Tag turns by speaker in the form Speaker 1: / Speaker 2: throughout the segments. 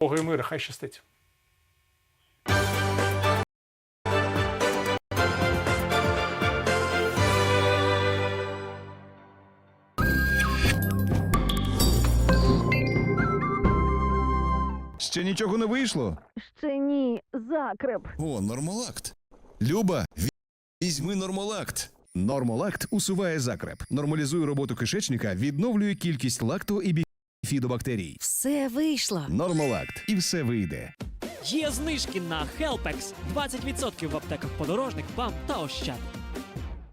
Speaker 1: Бога і мира, хай щастить.
Speaker 2: Ще нічого не вийшло?
Speaker 3: Ще ні, закреп.
Speaker 2: О, нормалакт. Люба, візьми нормалакт. Нормалакт усуває закреп, нормалізує роботу кишечника, відновлює кількість лакто і біфідобактерій.
Speaker 3: Все вийшло.
Speaker 2: Нормалакт. І все вийде.
Speaker 4: Є знижки на Helpex 20% в аптеках подорожник, вам та Ощад.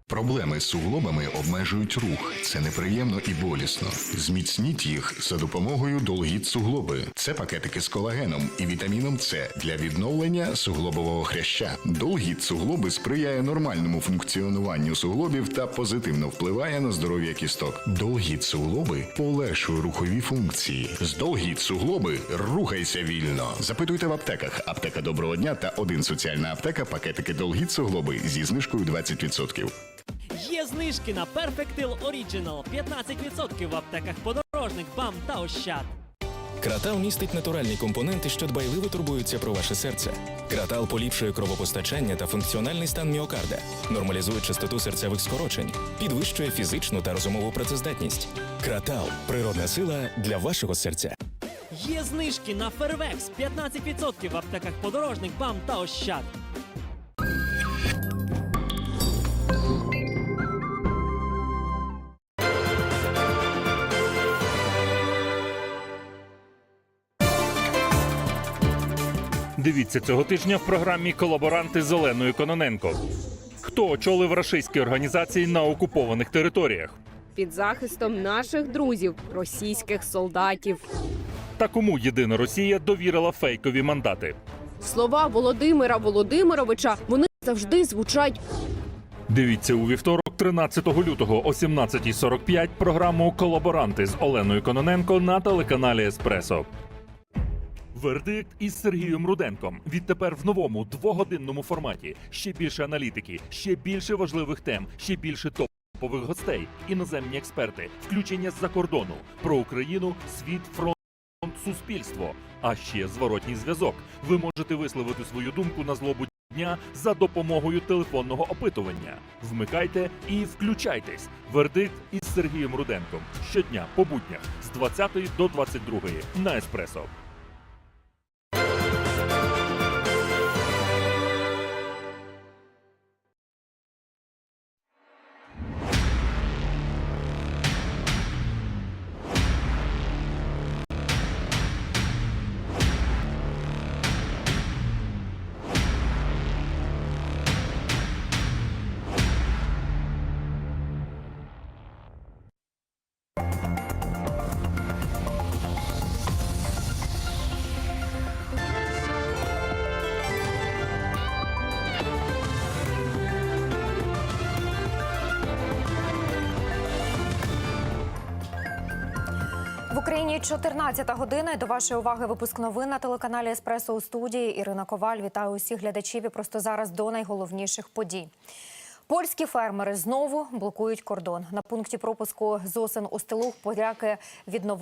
Speaker 5: Проблеми з суглобами обмежують рух. Це неприємно і болісно. Зміцніть їх за допомогою Долгіт суглоби. Це пакетики з колагеном і вітаміном С для відновлення суглобового хряща. Долгіт суглоби сприяє нормальному функціонуванню суглобів та позитивно впливає на здоров'я кісток. Долгіт суглоби полегшує рухові функції. З Долгіт суглоби рухайся вільно. Запитуйте в аптеках. Аптека доброго дня та один соціальна аптека пакетики Долгіт суглоби зі знижкою 20%.
Speaker 4: Є знижки на Perfectil Original 15% в аптеках подорожник, БАМ та Ощад.
Speaker 6: Кратал містить натуральні компоненти, що дбайливо турбуються про ваше серце. Кратал поліпшує кровопостачання та функціональний стан міокарда, нормалізує частоту серцевих скорочень, підвищує фізичну та розумову працездатність. Кратал природна сила для вашого серця.
Speaker 4: Є знижки на Fairvex 15% в аптеках подорожник, БАМ та Ощад.
Speaker 7: Дивіться цього тижня в програмі Колаборанти з Оленою Кононенко. Хто очолив рашистські організації на окупованих територіях?
Speaker 8: під захистом наших друзів, російських солдатів.
Speaker 7: Та кому єдина Росія довірила фейкові мандати?
Speaker 8: Слова Володимира Володимировича вони завжди звучать
Speaker 7: Дивіться у вівторок, 13 лютого о 17.45 програму Колаборанти з Оленою Кононенко на телеканалі Еспресо. Вердикт із Сергієм Руденком. Відтепер в новому двогодинному форматі. Ще більше аналітики, ще більше важливих тем, ще більше топових гостей, іноземні експерти, включення з-за кордону про Україну, світ, фронт. Суспільство, а ще зворотній зв'язок. Ви можете висловити свою думку на злобу дня за допомогою телефонного опитування. Вмикайте і включайтесь. Вердикт із Сергієм Руденком щодня по буднях з 20 до 22 на еспресо.
Speaker 9: Україні 14 година. До вашої уваги випуск новин на телеканалі Еспресо у студії. Ірина Коваль. Вітаю усіх глядачів. І просто зараз до найголовніших подій. Польські фермери знову блокують кордон. На пункті пропуску Зосин Остелух поляки відновили